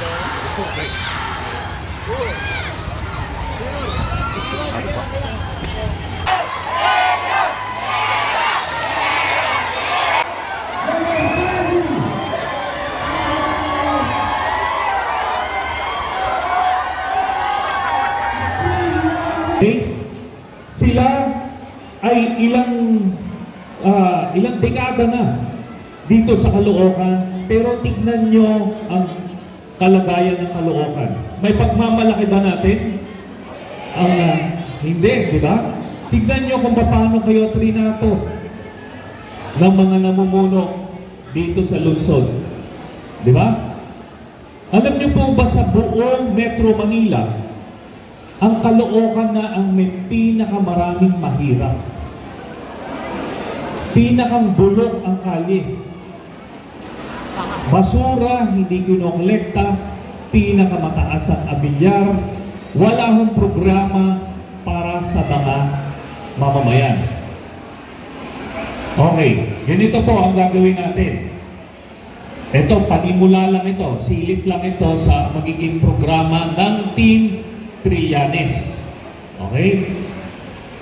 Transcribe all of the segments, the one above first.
Okay? Sila ay ilang ah, ilang dekada na dito sa Caloocan, pero tignan nyo ang kalagayan ng Caloocan. May pagmamalaki ba natin? Ang ah, hindi, di ba? Tignan nyo kung paano kayo trinato ng mga namumuno dito sa lungsod. Di ba? Alam niyo po ba sa buong Metro Manila, ang Caloocan na ang may pinakamaraming mahirap. Pinakang bulok ang kalye. Basura, hindi kinokolekta, pinakamataas ang abilyar, wala hong programa para sa mga mamamayan. Okay, ganito po ang gagawin natin. Ito, panimula lang ito, silip lang ito sa magiging programa ng Team Trillanes. Okay?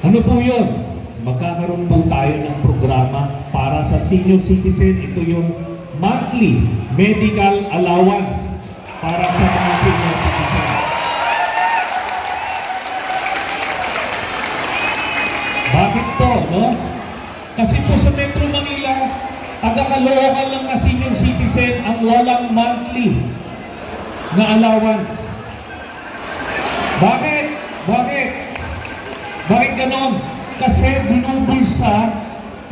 Ano po yun? Magkakaroon po tayo ng programa para sa senior citizen. Ito yung monthly medical allowance para sa mga senior citizen. Bakit to, no? Kasi po sa Metro Manila, taga-Caloocan lang na senior citizen ang walang monthly na allowance. Bakit? Bakit? Bakit ganon? Kasi binubulsa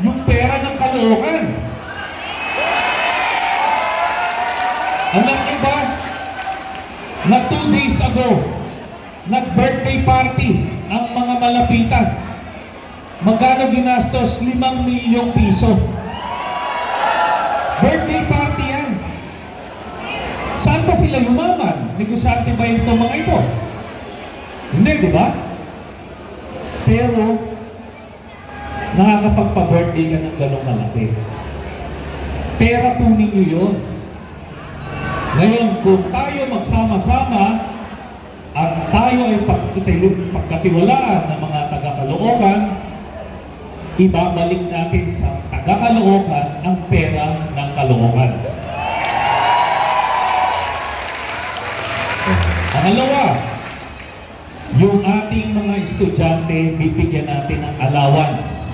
yung pera ng Caloocan. Alam niyo ba, na two days ago, nag-birthday party ang mga malapitan. Magkano ginastos? Limang milyong piso. Birthday party yan. Saan ba sila yumaman? Negosyante ba itong mga ito? Hindi, di ba? Pero, nakakapagpa-birthday ka ng ganong kalaki. Pera po ninyo yun. Ngayon, kung tayo magsama-sama at tayo ay pagkatiwalaan ng mga taga-Caloocan, ibabalik natin sa taga-Caloocan ang pera ng Caloocan. Pangalawa, yung ating mga estudyante, bibigyan natin ng allowance.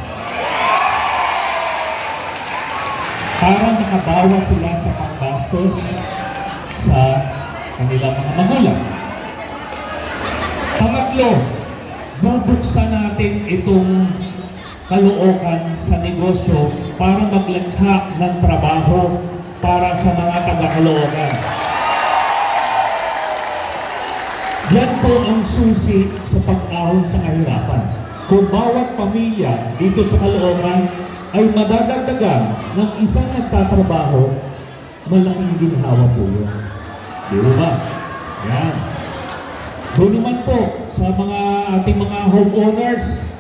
Para nakabawa sila sa panggastos sa kanilang mga magulang. Pangatlo, bubuksan natin itong kalookan sa negosyo para maglangha ng trabaho para sa mga taga-kalookan. Yan po ang susi sa pag-ahon sa kahirapan. Kung bawat pamilya dito sa Caloocan ay madadagdagan ng isang nagtatrabaho, malaking ginhawa po yun. Di ba? Yan. Doon po sa mga ating mga homeowners,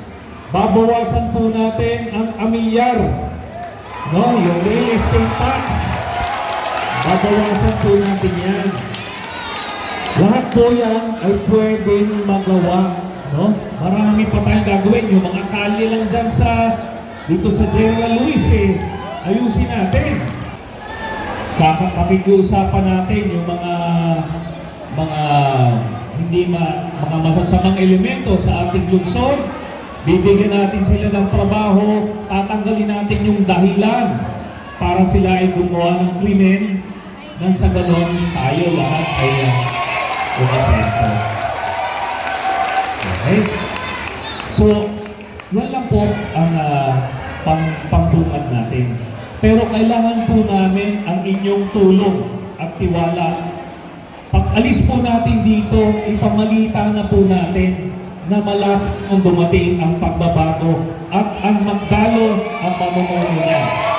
babawasan po natin ang amilyar. No, yung real estate tax. Babawasan po natin yan. Lahat po yan ay pwedeng magawa. No? Marami pa tayong gagawin. Yung mga kalye lang dyan sa, dito sa General Luis, eh, ayusin natin. Kakapakikiusapan natin yung mga mga hindi ma, mga masasamang elemento sa ating lungsod. Bibigyan natin sila ng trabaho, tatanggalin natin yung dahilan para sila ay gumawa ng krimen nang sa ganon tayo lahat ay uh, umasenso. Okay? So, yan lang po ang uh, pang pambungad natin. Pero kailangan po namin ang inyong tulong at tiwala. Pag alis po natin dito, ipamalita na po natin na malapit ang dumating ang pagbabago at ang magdalo ang pamumuno niya.